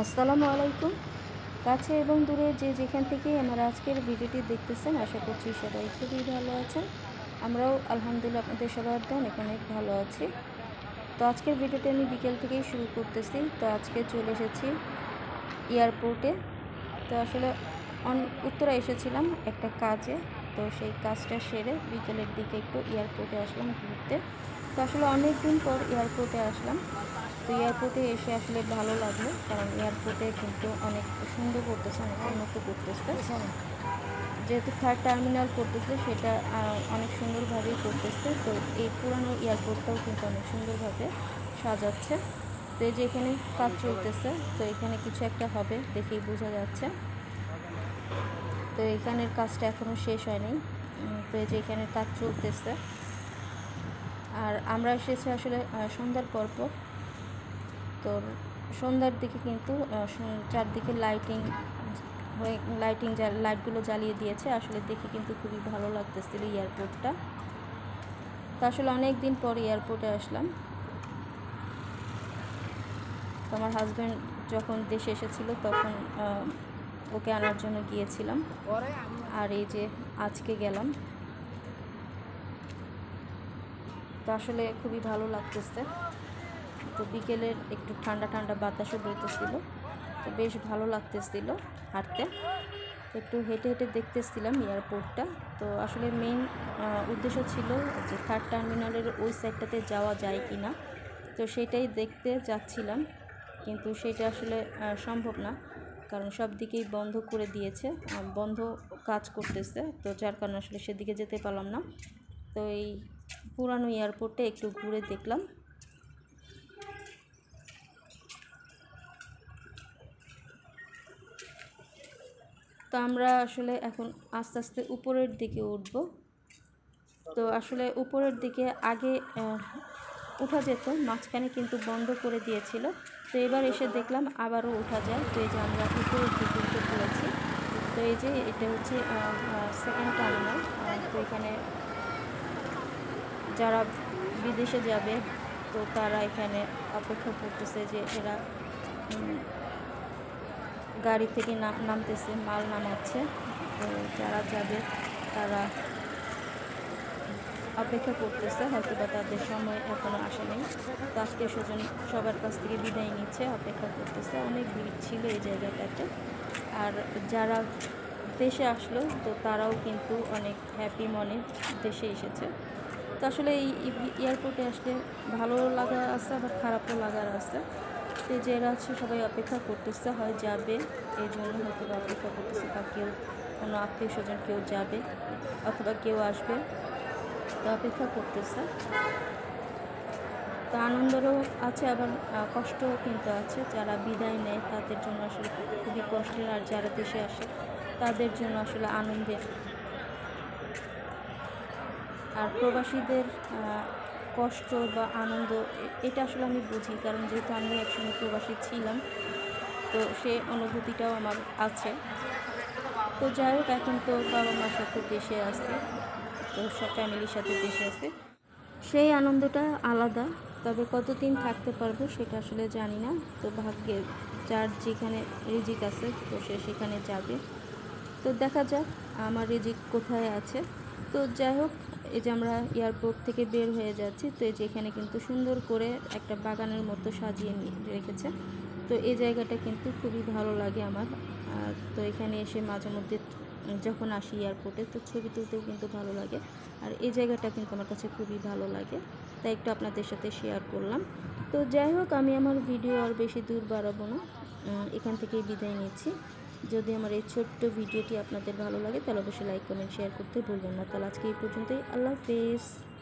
আসসালামু আলাইকুম। কাছে এবং দূরে যে যেখান থেকে আমার আজকের ভিডিওটি দেখতেছেন, আশা করছি সবাই খুবই ভালো আছেন। আমরাও আলহামদুলিল্লাহ আপনাদের সবার অনেক অনেক ভালো আছি। তো আজকের ভিডিওটি আমি বিকেল থেকেই শুরু করতেছি। তো আজকে চলে এসেছি এয়ারপোর্টে। তো আসলে উত্তরা এসেছিলাম একটা কাজে। তো সেই কাজটা সেরে বিকেলের দিকে একটু এয়ারপোর্টে আসলাম ঘুরতে। তো আসলে অনেক দিন পর এয়ারপোর্টে আসলাম। তো এয়ারপোর্টে এসে আসলে ভালো লাগল, কারণ এয়ারপোর্টে কিন্তু অনেক সুন্দর করতেছে, অনেক উন্নত করতেছে। যেহেতু থার্ড টার্মিনাল করতেছে, সেটা অনেক সুন্দরভাবেই করতেছে। তো এই পুরানো এয়ারপোর্টটাও কিন্তু অনেক সুন্দরভাবে সাজাচ্ছে। তো যে এখানে কাজ চলতেছে, তো এখানে কিছু একটা হবে দেখেই বোঝা যাচ্ছে। তো এখানের কাজটা এখনও শেষ হয়নি। তো যে এখানে কাজ চলতেছে। আর আমরা এসেছি আসলে সন্ধ্যার পর পর। তো সন্ধ্যার দিকে কিন্তু চারদিকে লাইটিং হয়ে লাইটিং লাইটগুলো জ্বালিয়ে দিয়েছে। আসলে দেখে কিন্তু খুবই ভালো লাগতেছিল এয়ারপোর্টটা তো আসলে অনেক দিন পর এয়ারপোর্টে আসলাম। আমার হাজব্যান্ড যখন দেশে এসেছিল তখন ওকে আনার জন্য গিয়েছিলাম। আর এই যে আজকে গেলাম। তো আসলে খুবই ভালো লাগতেছে। তো বিকেলের একটু ঠান্ডা ঠান্ডা বাতাসও বইতেছিল তো বেশ ভালো লাগতেছিল হাঁটতে। একটু হেঁটে হেঁটে দেখতেছিলাম এয়ারপোর্টটা। তো আসলে মেইন উদ্দেশ্য ছিল যে থার্ড টার্মিনালের ওই সাইডটাতে যাওয়া যায় কি না তো সেটাই দেখতে যাচ্ছিলাম। কিন্তু সেটা আসলে সম্ভব না। কারণ সব দিকেই বন্ধ করে দিয়েছে বন্ধ কাজ করতেছে। তো যার কারণে আসলে সেদিকে যেতে পারলাম না। তো এই পুরানো এয়ারপোর্টে একটু ঘুরে দেখলাম। তো আমরা আসলে এখন আস্তে আস্তে উপরের দিকে উঠব। তো আসলে উপরের দিকে আগে উঠা যেত, মাঝখানে কিন্তু বন্ধ করে দিয়েছিল। তো এবার এসে দেখলাম আবারও উঠা যায়। তো এই যে আমরা উপরের দিকে উঠে পড়েছি। তো এই যে এটা হচ্ছে সেকেন্ড টার্মিনাল তো এখানে যারা বিদেশে যাবে, তো তারা এখানে অপেক্ষা করতেছে যে এরা গাড়ি থেকে নামতেছে, মাল নামাচ্ছে। তো যারা যাবে, তারা অপেক্ষা করতেছে হয়তো বা তাদের সময় এখনও আসেনি তো আত্মীয় স্বজন সবার কাছ থেকে বিদায় নিচ্ছে, অপেক্ষা করতেছে। অনেক ভিড় ছিল এই জায়গাটাতে। আর যারা দেশে আসলো, তো তারাও কিন্তু অনেক হ্যাপি মনে দেশে এসেছে। তো আসলে এই এয়ারপোর্টে আসলে ভালো লাগা আছে, আবার খারাপও লাগার আছে। তো যারা আছে সবাই অপেক্ষা করতেছে, হয় যাবে এই জন্য হয়তো অপেক্ষা করতেছে বা কেউ কোনো আত্মীয় স্বজন কেউ যাবে অথবা কেউ আসবে, তো অপেক্ষা করতেছে। তো আনন্দেরও আছে, আবার কষ্টও কিন্তু আছে। যারা বিদায় নেয়, তাদের জন্য আসলে খুবই কষ্টের, আর যারা দেশে আসে, তাদের জন্য আসলে আনন্দের। আর প্রবাসীদের কষ্ট বা আনন্দ এটা আসলে আমি বুঝি। কারণ যেহেতু আমি একসময় প্রবাসী ছিলাম, তো সে অনুভূতিটাও আমার আছে। তো যাই হোক, এখন তো বাবা মার সাথে দেশে আসছে তো সব ফ্যামিলির সাথে দেশে আছে। সেই আনন্দটা আলাদা, তবে কতদিন থাকতে পারব সেটা আসলে জানি না। তো ভাগ্যে যার যেখানে রিজিক আছে, তো সে সেখানে যাবে। তো দেখা যাক, আমার রিজিক কোথায় আছে। তো যাই হোক এই যে আমরা এয়ারপোর্ট থেকে বের হয়ে যাচ্ছি, তো এই যে এখানে কিন্তু সুন্দর করে একটা বাগানের মতো সাজিয়ে রেখেছে। তো এই জায়গাটা কিন্তু খুবই ভালো লাগে আমার। আর তো এখানে এসে মাঝে মধ্যে যখন আসি এয়ারপোর্টে তো ছবি তুলতেও কিন্তু ভালো লাগে। আর এই জায়গাটা কিন্তু আমার কাছে খুবই ভালো লাগে। তাই একটু আপনাদের সাথে শেয়ার করলাম। তো যাই হোক, আমি আমার ভিডিও আর বেশি দূর বাড়াবো না। এখান থেকেই বিদায় নিচ্ছি। যদি আমার এই ছোট্ট ভিডিওটি আপনাদের ভালো লাগে, তাহলে অবশ্যই লাইক কমেন্ট শেয়ার করতে ভুলবেন না। তাহলে আজকে এই পর্যন্তই। আল্লাহ হাফেজ।